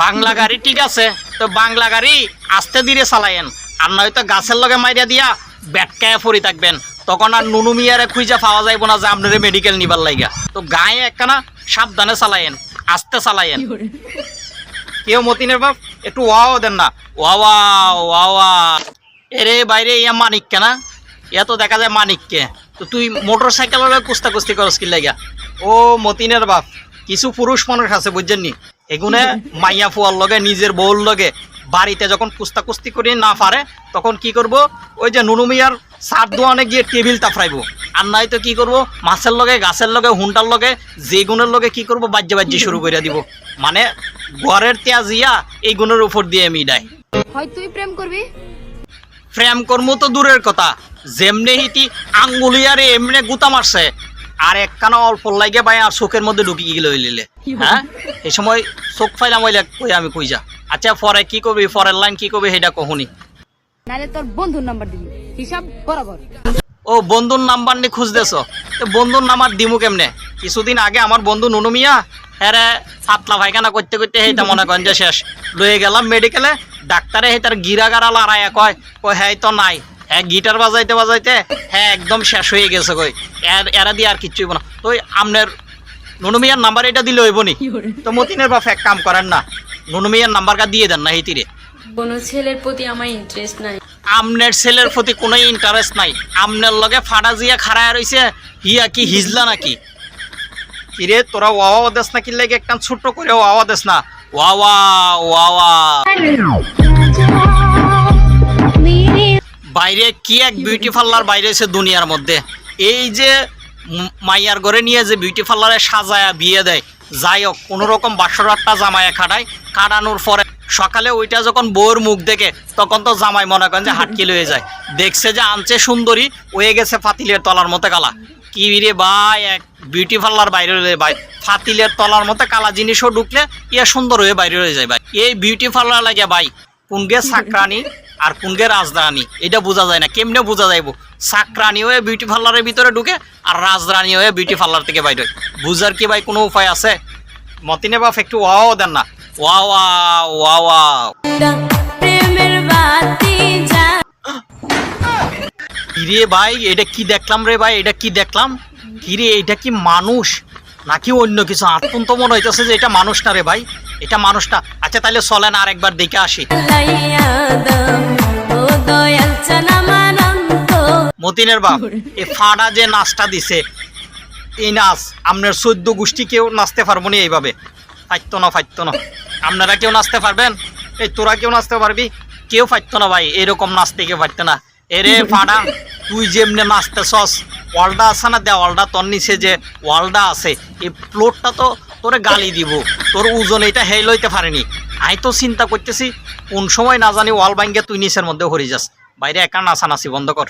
বাংলা গাড়ি ঠিক আছে তো বাংলা গাড়ি আস্তে ধীরে চালায়েন। আর নয়তো গাছের লগে মাইরা দিয়া ব্যাটকায় পড়ি থাকবেন। তখন আর নুনু মিয়ারে খুঁজে পাওয়া যাইব না যে আপনারে মেডিকেল নিবার লাইগা। তো গায়ে একখানা সাবধানে চালায়েন আস্তে চালায়েন। কেউ মতিনের বাপ একটু ওয়াও দেন না। ওয়াওয়া ওয়াওয়া এরে বাইরে ইয়া মানিক কেনা ইয়া তো দেখা যায় মানিককে। তো তুই মোটর সাইকেলের কুস্তা কুস্তি করস কি লাগা ও মতিনের বাপ কিছু পুরুষ মানুষ আছে বুঝছেন নি? এগুনে মাইয়া ফুয়ার লগে নিজের বউর লগে বাড়িতে যখন কুস্তা কুস্তি করে না পারে তখন কি করব? ওই যে নুনু মিয়ার সার দোয়ানে গিয়ে টেবিল তাফরাইব আর নাই তো কি করব? মাছের লগে গাছের লগে হুন্ডার লগে যে গুণের লগে কি করব? বাজ্যে বাজ্যে শুরু করে দিব। মানে ঘরের তেয়াজ ইয়া এই গুণের উপর দিয়ে মিডায় হয় তুই প্রেম করবি? প্রেম কর্ম তো দূরের কথা। যেমনে হিতি আঙ্গুলিয়ারে এমনে গুতা মারছে। আর একখানা অল্প লাগে ভাই আর চোখের মধ্যে ঢুকি গেলে হইলিলে হ্যাঁ? এই সময় চোখ ফাইলাম হইলে কই আমি কই যা। আচ্ছা পরে কি করবি পরের লাইন কি করবি সেটা কহুনি। নাহলে তোর বন্ধুর নাম্বার দিবি। হিসাব বরাবর। ও বন্ধুর নাম্বার নিয়ে খুঁজতেছ? তো বন্ধুর নাম্বার দিমু কেমনে? কিছুদিন আগে আমার বন্ধু নুনু মিয়া হ্যাঁ পাতলা পায়খানা করতে করতে সেইটা মনে করেন যে শেষ। লয়ে গেলাম মেডিকেলে ডাক্তারে সেই তার গিরা গারা লড়াইয়া কয় কয় হ্যাঁ তো নাই। হ্যাঁ গিটার বাজাইতে বাজাইতে হ্যাঁ একদম শেষ হয়ে গেছে কই। এর এরা দিয়ে আর কিচ্ছুই না। তো আপনার নুনু মিয়ার নাম্বার এটা দিলে হইব নি। তো মতিনের বাপ এক কাম করেন না নুনু মিয়ার নাম্বারটা দিয়ে দেন না হিতিরে। কোনো ছেলের প্রতি আমার ইন্টারেস্ট নাই। আমনের ছেলের প্রতি কোনো ইন্টারেস্ট নাই। আমনের লগে ফাটা জিয়া খাড়ায় রইছে হিয়া কি হিজলা নাকি? কিরে তোরা ওয়াওয়া দেস না কি লাগে একটা ছোট্ট করে ওয়াওয়া দেস না? ওয়াওয়া ওয়াওয়া কি এক বিউটি পার্লার বাইরে এসে দুনিয়ার মধ্যে। এই যে মাইয়ার ঘরে নিয়ে যে বিউটি পার্লারে সাজায়া বিয়ে দেয় যাই হোক কোনো রকম বাসরাটটা জামাইয়া খাটায় কাটানোর পরে সকালে ওইটা যখন বউর মুখ দেখে তখন তো জামাই মনে করেন যে হাটকি লয়ে যায়। দেখছে যে আনছে সুন্দরী হয়ে গেছে ফাতিলের তলার মতো কালা। কি রে ভাই এক বিউটি পার্লার বাইরে হয়ে ভাই ফাতিলের তলার মতো কালা জিনিসও ঢুকলে ইয়া সুন্দর হয়ে বাইরে হয়ে যায় ভাই। এই বিউটি পার্লার লাগে ভাই কোনগে সাকরানি আর কোনগে রাজরানী এটা বোঝা যায় না। কেমনে বোঝা যাইব? সাকরানি হয়ে বিউটি পার্লারের ভিতরে ঢুকে আর রাজরানী হয়ে বিউটি পার্লার থেকে বাইরে হয়। বুঝার কি ভাই কোনো উপায় আছে? মতিনে বাপ একটু ওয়াও দেন না। ওয়া ওয়া ওয়া ওয়া কিরে ভাই, এটা কি দেখলাম রে ভাই? এটা কি দেখলাম? কিরে এটা কি মানুষ? নাকি অন্য কিছু? আত্মন্ত মনে হইতেছে যে এটা মানুষ না রে ভাই। এটা মানুষ না। আচ্ছা তাহলে চলেন আর একবার দেখে আসি। মতিনের বাপ এই ফাড়া যে নাচটা দিছে এই নাচ আপনার চোদ্দ গোষ্ঠী কেউ নাচতে পারব না এইভাবে। ফাইতো না ফাইতো না। আপনারা কেউ নাচতে পারবেন? এই তোরা কেউ নাচতে পারবি? কেউ পারতো না ভাই এরকম নাচতে কেউ পারতো না। এরে ফাড়া তুই যেমনি নাচতে সস ওয়ালটা আছে না দেওয়ালটা তোর নিচে যে ওয়ালটা আছে এই প্লোটটা তো তোরে গালি দিব। তোর ওজন এটা হেই লইতে পারেনি। আই তো চিন্তা করতেছি, কোন সময় না জানি ওয়াল ভাঙ্গে তুই নিচের মধ্যে হরি যাস। বাইরে একা নাচানাচি বন্ধ কর।